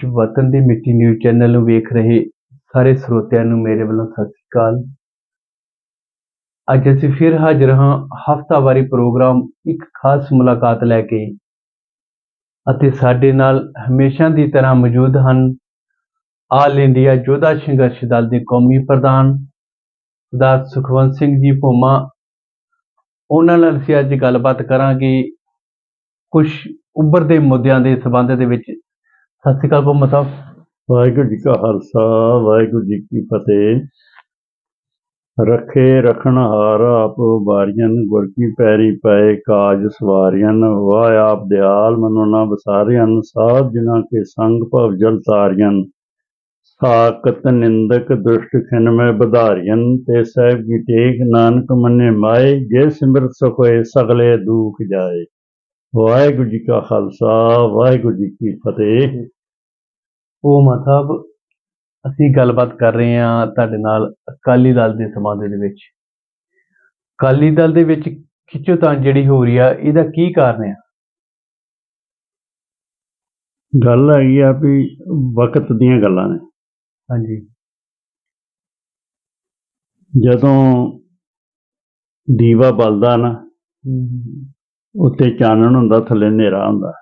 ਵਿੱਚ ਵਤਨ ਦੀ ਮਿੱਟੀ ਨਿਊਜ਼ ਚੈਨਲ ਨੂੰ ਵੇਖ ਰਹੇ ਸਾਰੇ ਸਰੋਤਿਆਂ ਨੂੰ ਮੇਰੇ ਵੱਲੋਂ ਸਤਿ ਸ੍ਰੀ ਅਕਾਲ। ਅੱਜ ਅਸੀਂ ਫਿਰ ਹਾਜ਼ਰ ਹਾਂ ਹਫਤਾਵਾਰੀ ਪ੍ਰੋਗਰਾਮ ਇੱਕ ਖਾਸ ਮੁਲਾਕਾਤ ਲੈ ਕੇ ਅਤੇ ਸਾਡੇ ਨਾਲ ਹਮੇਸ਼ਾ ਦੀ ਤਰ੍ਹਾਂ ਮੌਜੂਦ ਹਨ ਆਲ ਇੰਡੀਆ ਯੋਧਾ ਸੰਘਰਸ਼ ਦਲ ਦੇ ਕੌਮੀ ਪ੍ਰਧਾਨ ਸਰਦਾਰ ਸੁਖਵੰਤ ਸਿੰਘ ਜੀ ਭੋਮਾ। ਉਹਨਾਂ ਨਾਲ ਅਸੀਂ ਅੱਜ ਗੱਲਬਾਤ ਕਰਾਂਗੇ ਕੁਝ ਉੱਭਰਦੇ ਮੁੱਦਿਆਂ ਦੇ ਸਬੰਧ ਦੇ ਵਿੱਚ ਸਤਿ ਸ਼੍ਰੀ ਅਕਾਲ ਭੋਮਾ ਸਾਹਿਬ। ਵਾਹਿਗੁਰੂ ਜੀ ਕਾ ਖਾਲਸਾ, ਵਾਹਿਗੁਰੂ ਜੀ ਕੀ ਫਤਿਹ। ਰੱਖੇ ਰਖਣਹਾਰ ਆਪ ਬਾਰੀਆਂ ਗੁਰ ਕੀ ਪੈਰੀ ਪਏ ਕਾਜ ਸਵਾਰੀਆਂ। ਵਾਹ ਆਪ ਦਿਆਲ ਮਨੋ ਨਾ ਵਸਾਰਿਆਂ, ਸਾਧ ਜਿਨ੍ਹਾਂ ਕੇ ਸੰਗ ਭਵ ਜਲ ਤਾਰੀਆਂ ਸਾਕਤ ਨਿੰਦਕ ਦੁਸ਼ਟ ਖਿਨ ਮੈਂ ਬਧਾਰੀਆਂ, ਤੇ ਸਹਿਬ ਕੀ ਟੇਕ ਨਾਨਕ ਮੰਨੇ ਮਾਏ, ਜੇ ਸਿਮਰਤ ਸੁਖ ਹੋਏ ਸਗਲੇ ਦੁਖ ਜਾਏ। ਵਾਹਿਗੁਰੂ ਜੀ ਕਾ ਖਾਲਸਾ ਵਾਹਿਗੁਰੂ ਜੀ ਕੀ ਫਤਿਹ। ਭੋਮਾ ਸਾਹਿਬ ਅਸੀਂ ਗੱਲਬਾਤ ਕਰ ਰਹੇ ਹਾਂ ਤੁਹਾਡੇ ਨਾਲ ਅਕਾਲੀ ਦਲ ਦੇ ਸੰਬੰਧ ਦੇ ਵਿੱਚ। ਅਕਾਲੀ ਦਲ ਦੇ ਵਿੱਚ ਖਿੱਚੋਤਾਣ ਜਿਹੜੀ ਹੋ ਰਹੀ ਆ ਇਹਦਾ ਕੀ ਕਾਰਨ ਹੈ ਗੱਲ ਹੈਗੀ ਆ ਵੀ ਵਕਤ ਦੀਆਂ ਗੱਲਾਂ ਨੇ। ਹਾਂਜੀ। ਜਦੋਂ ਦੀਵਾ ਬਲਦਾ ਨਾ ਉੱਤੇ ਚਾਨਣ ਹੁੰਦਾ ਥੱਲੇ ਹਨੇਰਾ ਹੁੰਦਾ।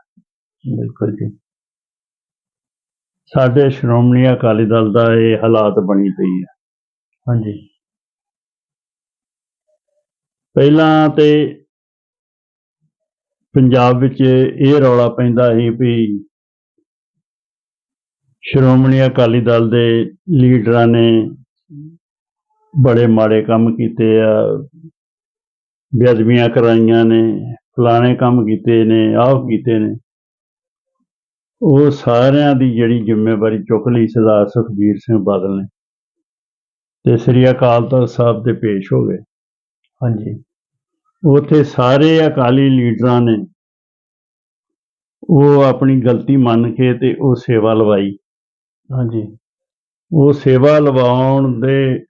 ਬਿਲਕੁਲ ਜੀ। ਸਾਡੇ ਸ਼੍ਰੋਮਣੀ ਅਕਾਲੀ ਦਲ ਦਾ ਇਹ ਹਾਲਾਤ ਬਣੀ ਪਈ ਹੈ ਹਾਂਜੀ। ਪਹਿਲਾਂ ਤੇ ਪੰਜਾਬ ਵਿੱਚ ਇਹ ਰੌਲਾ ਪੈਂਦਾ ਸੀ ਵੀ ਸ਼੍ਰੋਮਣੀ ਅਕਾਲੀ ਦਲ ਦੇ ਲੀਡਰਾਂ ਨੇ ਬੜੇ ਮਾੜੇ ਕੰਮ ਕੀਤੇ ਆ ਬੇਅਦਬੀਆਂ ਕਰਾਈਆਂ ਨੇ। ਫਲਾਣੇ ਕੰਮ ਕੀਤੇ ਨੇ ਆਹ ਕੀਤੇ ਨੇ। ਉਹ ਸਾਰਿਆਂ ਦੀ ਜਿਹੜੀ ਜ਼ਿੰਮੇਵਾਰੀ ਚੁੱਕ ਲਈ ਸਰਦਾਰ ਸੁਖਬੀਰ ਸਿੰਘ ਬਾਦਲ ਨੇ। ਤੇ ਸ੍ਰੀ ਅਕਾਲ ਤਖਤ ਸਾਹਿਬ ਤੇ ਪੇਸ਼ ਹੋ ਗਏ। ਹਾਂਜੀ। ਉੱਥੇ ਸਾਰੇ ਅਕਾਲੀ ਲੀਡਰਾਂ ਨੇ ਉਹ ਆਪਣੀ ਗਲਤੀ ਮੰਨ ਕੇ ਤੇ ਉਹ ਸੇਵਾ ਲਵਾਈ। ਹਾਂਜੀ। ਉਹ ਸੇਵਾ ਲਵਾਉਣ ਦੇ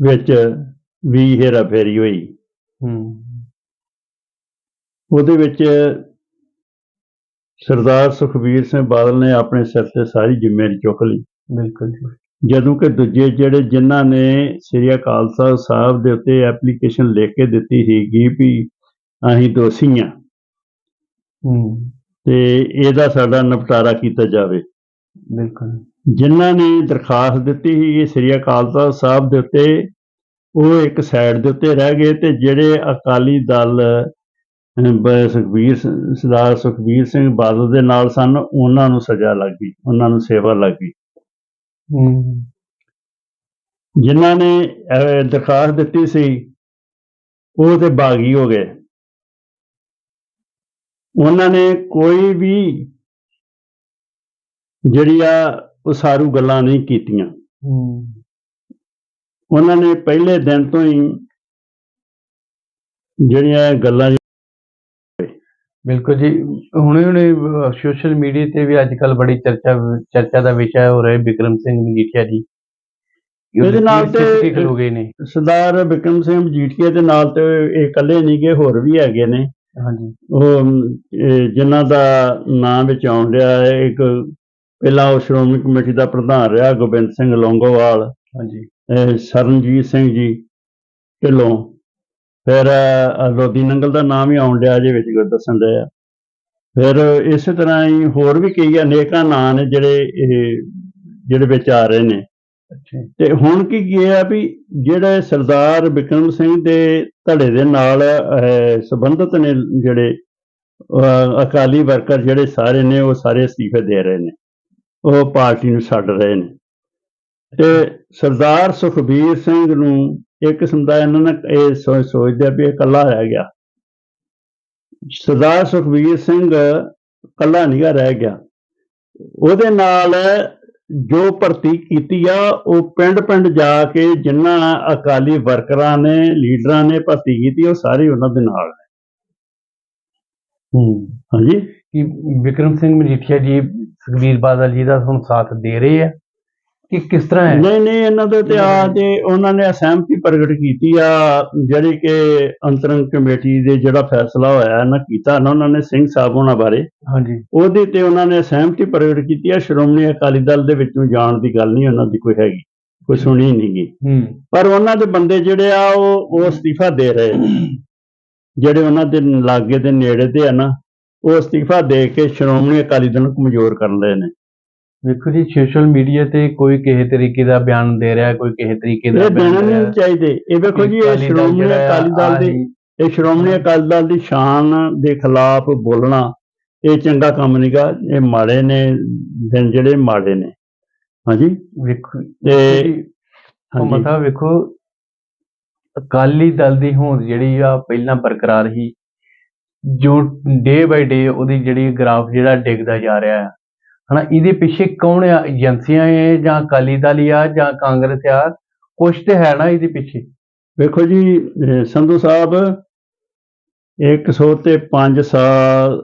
ਵਿੱਚ ਵੀ ਹੇਰਾ ਫੇਰੀ ਹੋਈ। ਹੂੰ। ਉਹਦੇ ਵਿੱਚ ਸਰਦਾਰ ਸੁਖਬੀਰ ਸਿੰਘ ਬਾਦਲ ਨੇ ਆਪਣੇ ਸਿਰ ਤੇ ਸਾਰੀ ਜ਼ਿੰਮੇਵਾਰੀ ਚੁੱਕ ਲਈ। ਬਿਲਕੁਲ ਜੀ। ਜਦੋਂ ਕਿ ਦੂਜੇ ਜਿਹੜੇ ਜਿਨ੍ਹਾਂ ਨੇ ਸ੍ਰੀ ਅਕਾਲ ਸਾਹਿਬ ਦੇ ਉੱਤੇ ਐਪਲੀਕੇਸ਼ਨ ਲਿਖ ਕੇ ਦਿੱਤੀ ਸੀਗੀ ਵੀ ਅਸੀਂ ਦੋਸ਼ੀ ਹਾਂ। ਤੇ ਇਹਦਾ ਸਾਡਾ ਨਿਪਟਾਰਾ ਕੀਤਾ ਜਾਵੇ। ਬਿਲਕੁਲ। ਜਿਨ੍ਹਾਂ ਨੇ ਦਰਖਾਸਤ ਦਿੱਤੀ ਸੀ ਸ੍ਰੀ ਅਕਾਲ ਸਾਹਿਬ ਦੇ ਉੱਤੇ ਉਹ ਇੱਕ ਸਾਈਡ ਦੇ ਉੱਤੇ ਰਹਿ ਗਏ ਤੇ ਜਿਹੜੇ ਅਕਾਲੀ ਦਲ ਸੁਖਬੀਰ ਸਰਦਾਰ ਸੁਖਬੀਰ ਸਿੰਘ ਬਾਦਲ ਦੇ ਨਾਲ ਸਨ ਉਹਨਾਂ ਨੂੰ ਸਜ਼ਾ ਲੱਗ ਗਈ ਉਹਨਾਂ ਨੂੰ ਸੇਵਾ ਲੱਗ ਗਈ। ਜਿਨ੍ਹਾਂ ਨੇ ਦਰਖਾਸਤ ਦਿੱਤੀ ਸੀ ਉਹ ਤੇ ਬਾਗੀ ਹੋ ਗਏ। ਉਹਨਾਂ ਨੇ ਕੋਈ ਵੀ ਜਿਹੜੀ ਆ ਉਸਾਰੂ ਗੱਲਾਂ ਨਹੀਂ ਕੀਤੀਆਂ। ਉਹਨਾਂ ਨੇ ਪਹਿਲੇ ਦਿਨ ਤੋਂ ਹੀ ਜਿਹੜੀਆਂ ਗੱਲਾਂ ਬਿਲਕੁਲ ਜੀ। ਹੁਣੇ ਹੁਣੇ ਸੋਸ਼ਲ ਮੀਡੀਆ ਤੇ ਵੀ ਅੱਜ ਕੱਲ ਬੜੀ ਚਰਚਾ ਚਰਚਾ ਦਾ ਵਿਸ਼ਾ ਹੋ ਰਿਹਾ ਬਿਕਰਮ ਸਿੰਘ ਮਜੀਠੀਆ ਜੀ। ਇਹਦੇ ਨਾਲ ਤੇ- ਸਿੱਖ ਹੋ ਗਏ ਨੇ। ਸਰਦਾਰ ਬਿਕਰਮ ਸਿੰਘ ਮਜੀਠੀਆ ਦੇ ਨਾਲ ਤੇ ਇਹ ਇਕੱਲੇ ਨਹੀਂ ਗਏ ਹੋਰ ਵੀ ਹੈਗੇ ਨੇ। ਹਾਂਜੀ। ਉਹ ਜਿਨ੍ਹਾਂ ਦਾ ਨਾਮ ਵਿੱਚ ਆਉਣ ਰਿਹਾ ਹੈ ਇੱਕ ਪਹਿਲਾਂ ਉਹ ਸ਼੍ਰੋਮਣੀ ਕਮੇਟੀ ਦਾ ਪ੍ਰਧਾਨ ਰਿਹਾ ਗੋਬਿੰਦ ਸਿੰਘ ਲੌਂਗੋਵਾਲ। ਹਾਂਜੀ। ਸਰਨਜੀਤ ਸਿੰਘ ਜੀ ਢਿੱਲੋਂ। ਫਿਰ ਲੋਦੀ ਨੰਗਲ ਦਾ ਨਾਮ ਹੀ ਆਉਣ ਡਿਆ ਜੇ ਵਿੱਚ ਦੱਸਣ ਡਿਆ। ਫਿਰ ਇਸੇ ਤਰ੍ਹਾਂ ਹੀ ਹੋਰ ਵੀ ਕਈ ਅਨੇਕਾਂ ਨਾਂ ਨੇ ਜਿਹੜੇ ਇਹ ਜਿਹੜੇ ਵਿੱਚ ਆ ਰਹੇ ਨੇ। ਤੇ ਹੁਣ ਕੀ ਕੀ ਆ ਵੀ ਜਿਹੜੇ ਸਰਦਾਰ ਬਿਕਰਮ ਸਿੰਘ ਦੇ ਧੜੇ ਦੇ ਨਾਲ ਸੰਬੰਧਿਤ ਨੇ ਜਿਹੜੇ ਅਕਾਲੀ ਵਰਕਰ ਜਿਹੜੇ ਸਾਰੇ ਨੇ ਉਹ ਸਾਰੇ ਅਸਤੀਫੇ ਦੇ ਰਹੇ ਨੇ। ਉਹ ਪਾਰਟੀ ਨੂੰ ਛੱਡ ਰਹੇ ਨੇ। ਤੇ ਸਰਦਾਰ ਸੁਖਬੀਰ ਸਿੰਘ ਨੂੰ ਇੱਕ ਕਿਸਮ ਦਾ ਇਹਨਾਂ ਨੇ ਇਹ ਸੋਚ ਸੋਚਦੇ ਵੀ ਇਹ ਇਕੱਲਾ ਰਹਿ ਗਿਆ। ਸਰਦਾਰ ਸੁਖਬੀਰ ਸਿੰਘ ਇਕੱਲਾ ਨਹੀਂਗਾ ਰਹਿ ਗਿਆ। ਉਹਦੇ ਨਾਲ ਜੋ ਭਰਤੀ ਕੀਤੀ ਆ ਉਹ ਪਿੰਡ ਪਿੰਡ ਜਾ ਕੇ ਜਿਨ੍ਹਾਂ ਅਕਾਲੀ ਵਰਕਰਾਂ ਨੇ ਲੀਡਰਾਂ ਨੇ ਭਰਤੀ ਕੀਤੀ ਉਹ ਸਾਰੇ ਉਹਨਾਂ ਦੇ ਨਾਲ ਨੇ। ਹੂੰ। ਹਾਂਜੀ? ਕਿ ਵਿਕਰਮ ਸਿੰਘ ਮਜੀਠੀਆ ਜੀ ਸੁਖਬੀਰ ਬਾਦਲ ਜੀ ਦਾ ਹੁਣ ਸਾਥ ਦੇ ਰਹੇ ਆ। ਕਿ ਕਿਸ ਤਰ੍ਹਾਂ ਹੈ? ਨਹੀਂ ਨਹੀਂ ਇਹਨਾਂ ਦੇ ਤੇ ਆ ਤੇ ਉਹਨਾਂ ਨੇ ਅਸਹਿਮਤੀ ਪ੍ਰਗਟ ਕੀਤੀ ਆ ਜਿਹੜੀ ਕਿ ਅੰਤਰੰਗ ਕਮੇਟੀ ਦੇ ਜਿਹੜਾ ਫੈਸਲਾ ਹੋਇਆ ਨਾ ਕੀਤਾ ਨਾ ਉਹਨਾਂ ਨੇ ਸਿੰਘ ਸਾਹਿਬ ਉਹਨਾਂ ਬਾਰੇ। ਹਾਂਜੀ। ਉਹਦੇ ਤੇ ਉਹਨਾਂ ਨੇ ਸਹਿਮਤੀ ਪ੍ਰਗਟ ਕੀਤੀ ਆ ਸ਼੍ਰੋਮਣੀ ਅਕਾਲੀ ਦਲ ਦੇ ਵਿੱਚੋਂ ਜਾਣ ਦੀ ਗੱਲ ਨਹੀਂ ਉਹਨਾਂ ਦੀ ਕੋਈ ਹੈਗੀ ਕੋਈ ਸੁਣੀ ਨਹੀਂ ਪਰ ਉਹਨਾਂ ਦੇ ਬੰਦੇ ਜਿਹੜੇ ਆ ਉਹ ਉਹ ਅਸਤੀਫਾ ਦੇ ਰਹੇ। ਜਿਹੜੇ ਉਹਨਾਂ ਦੇ ਲਾਗੇ ਦੇ ਨੇੜੇ ਦੇ ਆ ਨਾ ਉਹ ਅਸਤੀਫਾ ਦੇ ਕੇ ਸ਼੍ਰੋਮਣੀ ਅਕਾਲੀ ਦਲ ਨੂੰ ਕਮਜ਼ੋਰ ਕਰਨ ਰਹੇ ਨੇ। ਵੇਖੋ ਜੀ ਸੋਸ਼ਲ ਮੀਡੀਆ ਤੇ ਕੋਈ ਕਿਸੇ ਤਰੀਕੇ ਦਾ ਬਿਆਨ ਦੇ ਰਿਹਾ ਕੋਈ ਕਿਸੇ ਤਰੀਕੇ ਦਾ ਇਹ ਬਿਆਨ ਨਹੀਂ ਚਾਹੀਦੇ। ਇਹ ਵੇਖੋ ਜੀ ਇਹ ਸ਼੍ਰੋਮਣੀ ਅਕਾਲੀ ਦਲ ਦੀ ਇਹ ਸ਼੍ਰੋਮਣੀ ਅਕਾਲੀ ਦਲ ਦੀ ਸ਼ਾਨ ਦੇ ਖਿਲਾਫ ਬੋਲਣਾ ਇਹ ਚੰਗਾ ਕੰਮ ਨਹੀਂਗਾ। ਇਹ ਮਾੜੇ ਨੇ ਦਿਨ ਜਿਹੜੇ ਮਾੜੇ ਨੇ। ਹਾਂਜੀ? ਵੇਖੋ ਤੇ ਉਹ ਮਤਾ ਵੇਖੋ ਅਕਾਲੀ ਦਲ ਦੀ ਹੋਂਦ ਜਿਹੜੀ ਆ ਪਹਿਲਾਂ ਬਰਕਰਾਰ ਸੀ। ਜੋ ਡੇ ਬਾਈ ਡੇ ਉਹਦੀ ਜਿਹੜੀ ਗ੍ਰਾਫ ਜਿਹੜਾ ਡਿੱਗਦਾ ਜਾ ਰਿਹਾ ਹੈ ਹਨਾ ਇਹਦੇ ਪਿੱਛੇ ਕੌਣ ਆ? ਏਜੰਸੀਆਂ ਹੈ ਜਾਂ ਅਕਾਲੀ ਦਲ ਆ ਜਾਂ ਕਾਂਗਰਸ ਆ? ਕੁਛ ਤੇ ਹੈ ਨਾ ਇਹਦੇ ਪਿੱਛੇ। ਵੇਖੋ ਜੀ ਸੰਧੂ ਸਾਹਿਬ 100 ਤੇ 5 ਸਾਲ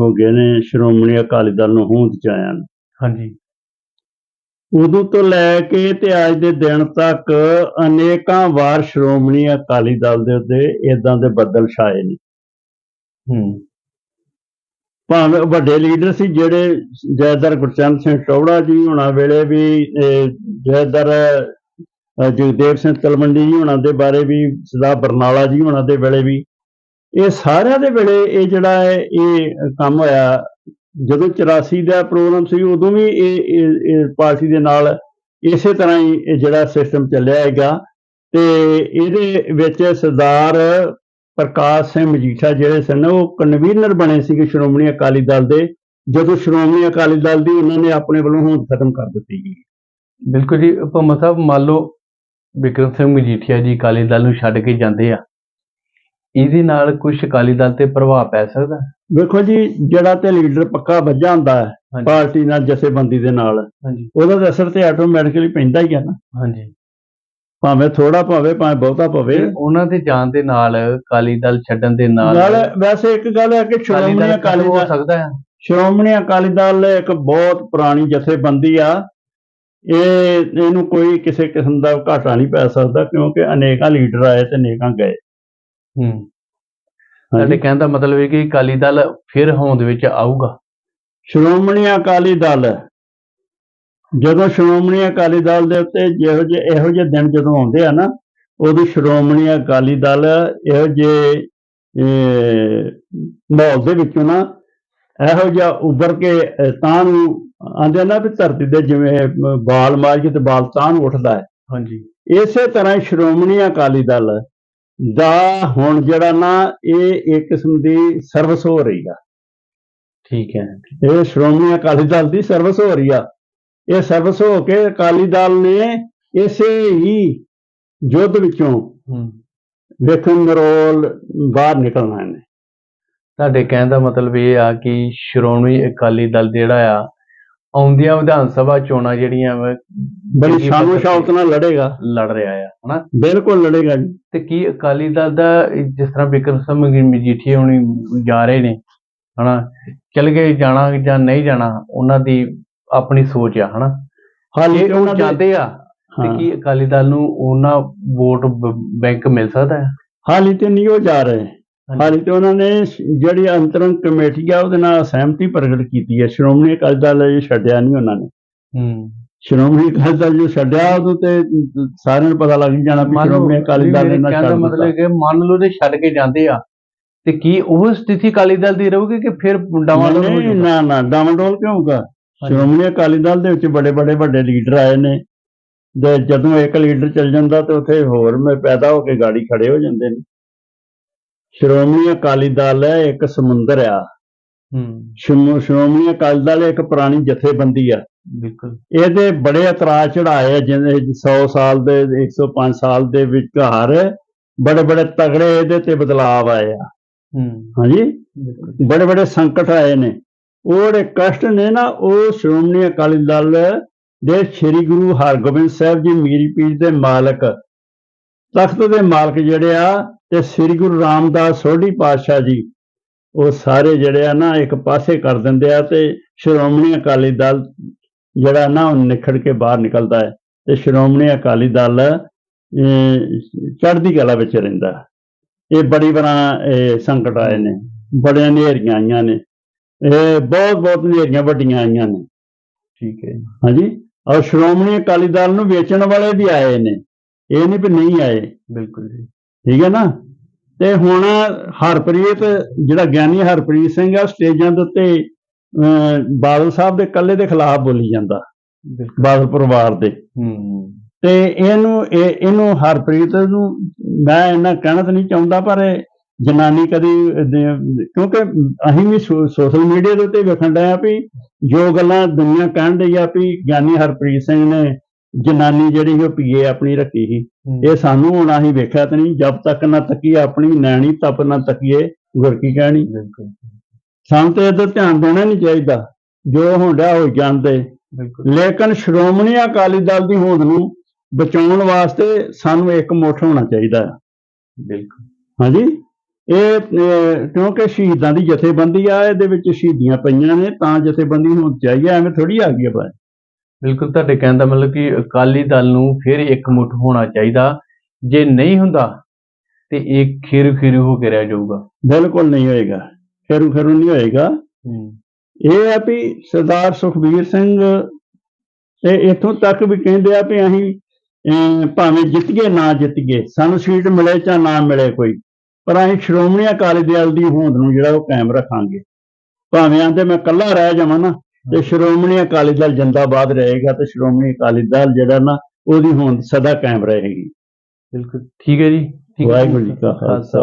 ਹੋ ਗਏ ਨੇ ਸ਼੍ਰੋਮਣੀ ਅਕਾਲੀ ਦਲ ਨੂੰ ਹੋਂਦ ਚ ਆਇਆ ਨੂੰ। ਹਾਂਜੀ। ਉਦੋਂ ਤੋਂ ਲੈ ਕੇ ਤੇ ਅੱਜ ਦੇ ਦਿਨ ਤੱਕ ਅਨੇਕਾਂ ਵਾਰ ਸ਼੍ਰੋਮਣੀ ਅਕਾਲੀ ਦਲ ਦੇ ਉੱਤੇ ਇਦਾਂ ਦੇ ਬੱਦਲ ਛਾਏ ਨੇ। ਹੂੰ। ਭਾਵੇਂ ਵੱਡੇ ਲੀਡਰ ਸੀ ਜਿਹੜੇ ਜੈਦਰ ਗੁਰਚਰਨ ਸਿੰਘ ਟੌੜਾ ਜੀ ਹੋਣਾ ਵੇਲੇ ਵੀ ਜੈਦਰ ਜਗਦੇਵ ਸਿੰਘ ਤਲਵੰਡੀ ਜੀ ਹੋਣਾ ਦੇ ਬਾਰੇ ਵੀ, ਸਦਾ ਬਰਨਾਲਾ ਜੀ ਹੋਣਾ ਦੇ ਵੇਲੇ ਵੀ, ਇਹ ਸਾਰਿਆਂ ਦੇ ਵੇਲੇ ਇਹ ਜਿਹੜਾ ਹੈ, ਇਹ ਕੰਮ ਹੋਇਆ। ਜਦੋਂ 84 ਦਾ ਪ੍ਰੋਗਰਾਮ ਸੀ, ਉਦੋਂ ਵੀ ਇਹ, ਇਹ- ਇਹ ਪਾਰਟੀ ਦੇ ਨਾਲ ਇਸੇ ਤਰ੍ਹਾਂ ਹੀ ਇਹ ਜਿਹੜਾ ਸਿਸਟਮ ਚੱਲਿਆ ਹੈਗਾ ਤੇ ਇਹਦੇ ਵਿੱਚ ਸਰਦਾਰ ਪ੍ਰਕਾਸ਼ ਸਿੰਘ ਮਜੀਠਾ ਜਿਹੜੇ ਸਨ ਉਹ ਕਨਵੀਨਰ ਬਣੇ ਸੀਗੇ ਸ਼੍ਰੋਮਣੀ ਅਕਾਲੀ ਦਲ ਦੇ। ਜਦੋਂ ਸ਼੍ਰੋਮਣੀ ਅਕਾਲੀ ਦਲ ਦੀ ਉਹਨਾਂ ਨੇ ਆਪਣੇ ਵੱਲੋਂ ਹੋਂਦ ਖਤਮ ਕਰ ਦਿੱਤੀ ਗਈ। ਬਿਲਕੁਲ ਜੀ ਭੰਮਾ ਸਾਹਿਬ ਮੰਨ ਲਓ ਵਿਕਰਮ ਸਿੰਘ ਮਜੀਠੀਆ ਜੀ ਅਕਾਲੀ ਦਲ ਨੂੰ ਛੱਡ ਕੇ ਜਾਂਦੇ ਆ ਇਹਦੇ ਨਾਲ ਕੁਝ ਅਕਾਲੀ ਦਲ ਤੇ ਪ੍ਰਭਾਵ ਪੈ ਸਕਦਾ? ਹੈ? ਵੇਖੋ ਜੀ ਜਿਹੜਾ ਤੇ ਲੀਡਰ ਪੱਕਾ ਵੱਜਾ ਹੁੰਦਾ ਹੈ ਪਾਰਟੀ ਨਾਲ ਜਥੇਬੰਦੀ ਦੇ ਨਾਲ ਹਾਂਜੀ। ਉਹਦਾ ਅਸਰ ਤੇ ਆਟੋਮੈਟਿਕਲੀ ਪੈਂਦਾ ਹੀ ਆ ਨਾ। ਹਾਂਜੀ। ਭਾਵੇਂ ਥੋੜਾ ਭਾਵੇਂ ਭਾਵੇਂ ਬਹੁਤਾ ਤੇ ਉਹਨਾਂ ਦੇ ਜਾਣ ਦੇ ਨਾਲ ਅਕਾਲੀ ਦਲ ਛੱਡਣ ਦੇ ਨਾਲ ਨਾਲ ਵੈਸੇ ਇੱਕ ਗੱਲ ਹੈ ਕਿ ਸ਼੍ਰੋਮਣੀ ਦਲ ਅਕਾਲੀ ਖਤਮ ਹੋ ਦਲ ਸਕਦਾ ਹੈ। ਸ਼੍ਰੋਮਣੀ ਅਕਾਲੀ ਦਲ ਇੱਕ ਬਹੁਤ ਪੁਰਾਣੀ ਜਥੇਬੰਦੀ ਆ। ਇਹ ਇਹਨੂੰ ਕੋਈ ਕਿਸੇ ਕਿਸਮ ਦਾ ਘਾਟਾ ਨਹੀਂ ਪੈ ਸਕਦਾ ਕਿਉਂਕਿ ਅਨੇਕਾਂ ਲੀਡਰ ਆਏ ਤੇ ਅਨੇਕਾਂ ਗਏ। ਹੂੰ। ਸਾਡੇ ਕਹਿਣ ਦਾ ਮਤਲਬ ਹੈ ਕਿ ਅਕਾਲੀ ਦਲ ਫਿਰ ਹੋਂਦ ਵਿੱਚ ਆਊਗਾ। ਸ਼੍ਰੋਮਣੀ ਅਕਾਲੀ ਦਲ ਜਦੋਂ ਸ਼੍ਰੋਮਣੀ ਅਕਾਲੀ ਦਲ ਦੇ ਉੱਤੇ ਜਿਹੋ ਜਿਹੇ ਇਹੋ ਜਿਹੇ ਦਿਨ ਜਦੋਂ ਆਉਂਦੇ ਆ ਨਾ ਉਦੋਂ ਸ਼੍ਰੋਮਣੀ ਅਕਾਲੀ ਦਲ ਇਹੋ ਜਿਹੇ ਮਾਹੌਲ ਦੇ ਵਿੱਚੋਂ ਨਾ ਇਹੋ ਜਿਹਾ ਉੱਭਰ ਕੇ ਤਾਂ ਨੂੰ ਆਂਦੇ ਨਾ ਵੀ ਧਰਤੀ ਦੇ ਜਿਵੇਂ ਬਾਲ ਮਾਰ ਕੇ ਤੇ ਬਾਲ ਤਾਂ ਉੱਠਦਾ ਹੈ। ਹਾਂਜੀ। ਇਸੇ ਤਰ੍ਹਾਂ ਸ਼੍ਰੋਮਣੀ ਅਕਾਲੀ ਦਲ ਦਾ ਹੁਣ ਜਿਹੜਾ ਨਾ ਇਹ ਇੱਕ ਕਿਸਮ ਦੀ ਸਰਵਿਸ ਹੋ ਰਹੀ ਆ। ਠੀਕ ਹੈ। ਇਹ ਸ਼੍ਰੋਮਣੀ ਅਕਾਲੀ ਦਲ ਦੀ ਸਰਵਿਸ ਹੋ ਰਹੀ ਆ। ਇਹ ਸਰਵਿਸ ਹੋ ਕੇ ਅਕਾਲੀ ਦਲ ਨੇ ਇਸੇ ਹੀ ਯੁੱਧ ਵਿੱਚੋਂ ਹੂੰ। ਵੇਖਣ ਨਰੋਲ ਬਾਹਰ ਨਿਕਲਣਾ ਇਹਨੇ। ਤੁਹਾਡੇ ਕਹਿਣ ਦਾ ਮਤਲਬ ਇਹ ਆ ਕਿ ਸ਼੍ਰੋਮਣੀ ਅਕਾਲੀ ਦਲ ਜਿਹੜਾ ਆ ਆਉਂਦੀਆਂ ਵਿਧਾਨ ਸਭਾ ਚੋਣਾਂ ਜਿਹੜੀਆਂ ਬੜੀ ਸ਼ਾਨੋ ਸ਼ੌਕਤ ਨਾਲ ਲੜੇਗਾ। ਲੜ ਰਿਹਾ ਆ ਹਨਾ? ਬਿਲਕੁਲ ਲੜੇਗਾ ਜੀ। ਤੇ ਕੀ ਅਕਾਲੀ ਦਲ ਦਾ ਜਿਸ ਤਰ੍ਹਾਂ ਵਿਕਰਮ ਸਿੰਘ ਮਜੀਠੀਆ ਹੁਣੀ ਜਾ ਰਹੇ ਨੇ ਹਨਾ? ਚਲ ਗਏ ਜਾਣਾ ਜਾਂ ਨਹੀਂ ਜਾਣਾ ਉਹਨਾਂ ਦੀ ਆਪਣੀ ਸੋਚ ਆ ਹਨਾ? ਹਾਲੇ ਉਹ ਉਹਨਾਂ ਦੇ ਜਾਂਦੇ ਆ ਤੇ ਕੀ ਅਕਾਲੀ ਦਲ ਨੂੰ ਉਹਨਾਂ ਵੋਟ ਬੈਂਕ ਮਿਲ ਸਕਦਾ ਹੈ? ਹਾਲੇ ਤੇ ਨਹੀਂ ਉਹ ਜਾ ਰਹੇ। ਹਾਲੇ ਤੇ ਉਹਨਾਂ ਨੇ ਜਿਹੜੀ ਅੰਤਰੰਗ ਕਮੇਟੀ ਆ ਉਹਦੇ ਨਾਲ ਸਹਿਮਤੀ ਪ੍ਰਗਟ ਕੀਤੀ ਹੈ। ਸ਼੍ਰੋਮਣੀ ਅਕਾਲੀ ਦਲ ਇਹ ਛੱਡਿਆ ਨਹੀਂ ਉਹਨਾਂ ਨੇ। ਹੂੰ। ਸ਼੍ਰੋਮਣੀ ਅਕਾਲੀ ਦਲ ਜੋ ਛੱਡਿਆ ਉਦੋਂ ਤੇ ਸਾਰਿਆਂ ਨੂੰ ਪਤਾ ਲੱਗ ਜਾਣਾ ਵੀ ਸ਼੍ਰੋਮਣੀ ਅਕਾਲੀ ਦਲ ਨੇ ਨਾ ਛੱਡ ਮਤਲਬ ਦਿੱਤਾ। ਕਿ ਮੰਨ ਲਓ ਤੇ ਛੱਡ ਕੇ ਜਾਂਦੇ ਆ ਤੇ ਕੀ ਉਹ ਸਥਿਤੀ ਅਕਾਲੀ ਦਲ ਦੀ ਰਹੂਗੀ ਕਿ ਫਿਰ ਡਾਵਾਡੋਲ ਹੋ ਨਹੀਂ ਜਾਊਗਾ ਨਾ ਨਾ ਡਾਵਾਡੋਲ ਕਿਉਂ ਹੋਊਗਾ? ਸ਼੍ਰੋਮਣੀ ਅਕਾਲੀ ਦਲ ਦੇ ਵਿੱਚ ਬੜੇ ਬੜੇ ਵੱਡੇ ਲੀਡਰ ਆਏ ਨੇ ਤੇ ਜਦੋਂ ਇੱਕ ਲੀਡਰ ਚੱਲ ਜਾਂਦਾ ਤੇ ਉੱਥੇ ਹੋਰ ਮੈਂ ਪੈਦਾ ਹੋ ਕੇ ਗਾੜੀ ਖੜੇ ਹੋ ਜਾਂਦੇ ਨੇ। ਸ਼੍ਰੋਮਣੀ ਅਕਾਲੀ ਦਲ ਹੈ ਇੱਕ ਸਮੁੰਦਰ ਆ। ਹੂੰ। ਸ਼੍ਰੋ- ਸ਼੍ਰੋਮਣੀ ਅਕਾਲੀ ਦਲ ਇੱਕ ਪੁਰਾਣੀ ਜਥੇਬੰਦੀ ਆ। ਬਿਲਕੁਲ। ਇਹਦੇ ਬੜੇ ਇਤਰਾਜ਼ ਚੜਾਏ ਜਿਵੇਂ 100 ਸਾਲ ਦੇ 105 ਸਾਲ ਦੇ ਵਿਚਕਾਰ ਬੜੇ ਬੜੇ ਤਗੜੇ ਇਹਦੇ ਤੇ ਬਦਲਾਅ ਆਏ ਆ। ਹੂੰ। ਹਾਂਜੀ? ਬੜੇ ਬੜੇ ਸੰਕਟ ਆਏ ਨੇ। ਉਹ ਜਿਹੜੇ ਕਸ਼ਟ ਨੇ ਨਾ, ਉਹ ਸ਼੍ਰੋਮਣੀ ਅਕਾਲੀ ਦਲ ਦੇ ਸ੍ਰੀ ਗੁਰੂ ਹਰਗੋਬਿੰਦ ਸਾਹਿਬ ਜੀ ਮੀਰੀ ਪੀਰ ਦੇ ਮਾਲਕ, ਤਖਤ ਦੇ ਮਾਲਕ ਜਿਹੜੇ ਆ ਤੇ ਸ੍ਰੀ ਗੁਰੂ ਰਾਮਦਾਸ ਸੋਢੀ ਪਾਤਸ਼ਾਹ ਜੀ, ਉਹ ਸਾਰੇ ਜਿਹੜੇ ਆ ਨਾ ਇੱਕ ਪਾਸੇ ਕਰ ਦਿੰਦੇ ਆ ਤੇ ਸ਼੍ਰੋਮਣੀ ਅਕਾਲੀ ਦਲ ਜਿਹੜਾ ਨਾ ਉਹ ਨਿਖੜ ਕੇ ਬਾਹਰ ਨਿਕਲਦਾ ਹੈ ਤੇ ਸ਼੍ਰੋਮਣੀ ਅਕਾਲੀ ਦਲ ਚੜ੍ਹਦੀ ਕਲਾ ਵਿੱਚ ਰਹਿੰਦਾ ਇਹ ਬੜੀ ਬੜਾ ਸੰਕਟ ਆਏ ਨੇ, ਬੜੀਆਂ ਹਨੇਰੀਆਂ ਆਈਆਂ ਨੇ। ਬਹੁਤ ਬਹੁਤ ਹਨੇਰੀਆਂ ਵੱਡੀਆਂ ਆਈਆਂ ਨੇ। ਠੀਕ ਹੈ ਜੀ। ਹਾਂਜੀ? ਔਰ ਸ਼੍ਰੋਮਣੀ ਅਕਾਲੀ ਦਲ ਨੂੰ ਵੇਚਣ ਵਾਲੇ ਵੀ ਆਏ ਨੇ। ਇਹ ਨਹੀਂ ਵੀ ਨਹੀਂ ਆਏ। ਬਿਲਕੁਲ ਜੀ। ਠੀਕ ਹੈ ਨਾ? ਤੇ ਹੁਣ ਹਰਪ੍ਰੀਤ ਜਿਹੜਾ ਗਿਆਨੀ ਹਰਪ੍ਰੀਤ ਸਿੰਘ ਆ ਸਟੇਜਾਂ ਦੇ ਉੱਤੇ ਬਾਦਲ ਸਾਹਿਬ ਦੇ ਕੱਲੇ ਦੇ ਖਿਲਾਫ ਬੋਲੀ ਜਾਂਦਾ। ਬਾਦਲ ਪਰਿਵਾਰ ਦੇ। ਹੂੰ ਤੇ ਇਹਨੂੰ ਇਹ ਇਹਨੂੰ ਹਰਪ੍ਰੀਤ ਨੂੰ ਮੈਂ ਇਹਨਾਂ ਕਹਿਣਾ ਤਾਂ ਨਹੀਂ ਚਾਹੁੰਦਾ ਪਰ ਜਨਾਨੀ ਕਦੀ ਕਿਉਂਕਿ ਅਸੀਂ ਵੀ ਸੋਸ਼ਲ ਮੀਡੀਆ ਦੇ ਉੱਤੇ ਵੇਖਣ ਡਏ ਆ ਵੀ ਜੋ ਗੱਲਾਂ ਦੁਨੀਆ ਕਹਿਣ ਡਈ ਆ ਵੀ ਗਿਆਨੀ ਹਰਪ੍ਰੀਤ ਸਿੰਘ ਨੇ ਜਨਾਨੀ ਜਿਹੜੀ ਉਹ ਪੀਏ ਆਪਣੀ ਰੱਖੀ ਸੀ। ਇਹ ਸਾਨੂੰ ਹੁਣ ਅਸੀਂ ਵੇਖਿਆ ਤਾਂ ਨਹੀਂ ਜਦ ਤੱਕ ਨਾ ਤੱਕੀਏ ਆਪਣੀ ਨੈਣੀ ਤਪ ਨਾ ਤੱਕੀਏ ਗੁਰ ਕੀ ਕਹਿਣੀ ਸਾਨੂੰ ਤੇ ਇਹਦਾ ਧਿਆਨ ਦੇਣਾ ਨਹੀਂ ਚਾਹੀਦਾ ਜੋ ਹੁੰਦਾ ਹੋ ਜਾਂਦੇ ਲੇਕਿਨ ਸ਼੍ਰੋਮਣੀ ਅਕਾਲੀ ਦਲ ਦੀ ਹੋਂਦ ਨੂੰ ਬਚਾਉਣ ਵਾਸਤੇ ਸਾਨੂੰ ਇੱਕ ਮੁੱਠ ਹੋਣਾ ਚਾਹੀਦਾ। ਹੈ ਬਿਲਕੁਲ। ਹਾਂਜੀ? ਇਹ ਕਿਉਂਕਿ ਸ਼ਹੀਦਾਂ ਦੀ ਜਥੇਬੰਦੀ ਆ ਇਹਦੇ ਵਿੱਚ ਸ਼ਹੀਦੀਆਂ ਪਈਆਂ ਨੇ ਤਾਂ ਜਥੇਬੰਦੀ ਹੋਣੀ ਚਾਹੀਏ ਐਵੇਂ ਥੋੜੀ ਆ ਗਈ ਆ ਬਾਤ ਬਿਲਕੁਲ ਤੁਹਾਡੇ ਕਹਿਣ ਦਾ ਮਤਲਬ ਕਿ ਅਕਾਲੀ ਦਲ ਨੂੰ ਫਿਰ ਇੱਕ ਮੁੱਠ ਹੋਣਾ ਚਾਹੀਦਾ ਜੇ ਨਹੀਂ ਹੁੰਦਾ ਤੇ ਇਹ ਖੀਰੂ ਖੀਰੂ ਹੋ ਕੇ ਰਹਿ ਜਾਊਗਾ। ਬਿਲਕੁਲ ਨਹੀਂ ਹੋਏਗਾ ਖੈਰੂ ਖੈਰੂ ਨਹੀਂ ਹੋਏਗਾ। ਇਹ ਆ ਵੀ ਸਰਦਾਰ ਸੁਖਬੀਰ ਸਿੰਘ ਤੇ ਇੱਥੋਂ ਤੱਕ ਵੀ ਕਹਿੰਦੇ ਆ ਵੀ ਅਸੀਂ ਭਾਵੇਂ ਜਿੱਤੀਏ ਨਾ ਜਿੱਤੀਏ ਸਾਨੂੰ ਸੀਟ ਮਿਲੇ ਜਾਂ ਨਾ ਮਿਲੇ ਕੋਈ। ਪਰ ਅਸੀਂ ਸ਼੍ਰੋਮਣੀ ਅਕਾਲੀ ਦਲ ਦੀ ਹੋਂਦ ਨੂੰ ਜਿਹੜਾ ਉਹ ਕਾਇਮ ਰੱਖਾਂਗੇ। ਭਾਵੇਂ ਆਂਦੇ ਮੈਂ ਇਕੱਲਾ ਰਹਿ ਜਾਵਾਂ ਨਾ ਤੇ ਸ਼੍ਰੋਮਣੀ ਅਕਾਲੀ ਦਲ ਜਿੰਦਾਬਾਦ ਰਹੇਗਾ ਤੇ ਸ਼੍ਰੋਮਣੀ ਅਕਾਲੀ ਦਲ ਜਿਹੜਾ ਨਾ ਉਹਦੀ ਹੋਂਦ ਸਦਾ ਕਾਇਮ ਰਹੇਗੀ। ਬਿਲਕੁਲ ਠੀਕ ਹੈ ਜੀ ਵਾਹਿਗੁਰੂ ਜੀ ਕਾ ਖਾਲਸਾ।